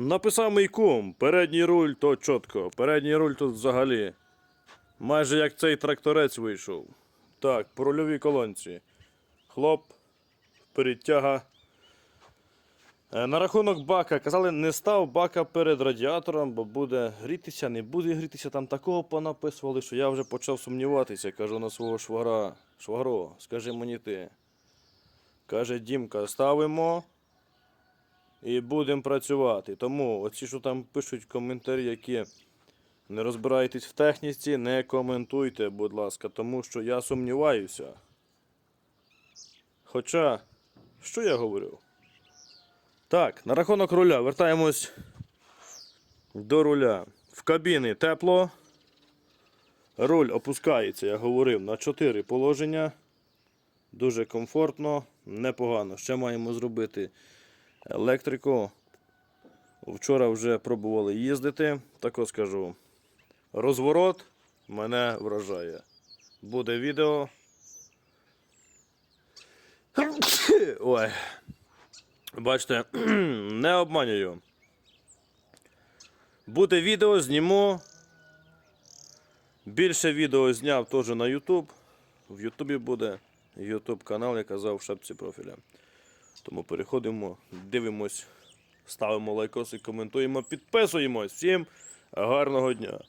Написав мій кум, передній руль то чітко, передній руль тут взагалі. Майже як цей тракторець вийшов. Так, по рульовій колонці. Хлоп, передтяга. Е, На рахунок бака. Казали, не став бака перед радіатором, бо буде грітися, не буде грітися. Там такого понаписували, що я вже почав сумніватися. Кажу на свого швагра. Швагро, скажи мені ти. Каже, Дімка, ставимо і будемо працювати. Тому оці, що там пишуть коментарі, які не розбираєтесь в техніці, не коментуйте, будь ласка, тому що я сумніваюся. Хоча, що я говорив? Так, на рахунок руля. Вертаємось до руля. В кабіні тепло. Руль опускається, я говорив, на 4 положення. Дуже комфортно, непогано. Ще маємо зробити електрику. Вчора вже пробували їздити. Так от скажу. Розворот мене вражає. Буде відео. Ой. Бачите, не обманюю. Буде відео, зніму. Більше відео зняв теж на YouTube. В Ютубі буде YouTube канал, я казав в шапці профіля. Тому переходимо, дивимось, ставимо лайкоси, коментуємо, підписуємось. Всім гарного дня!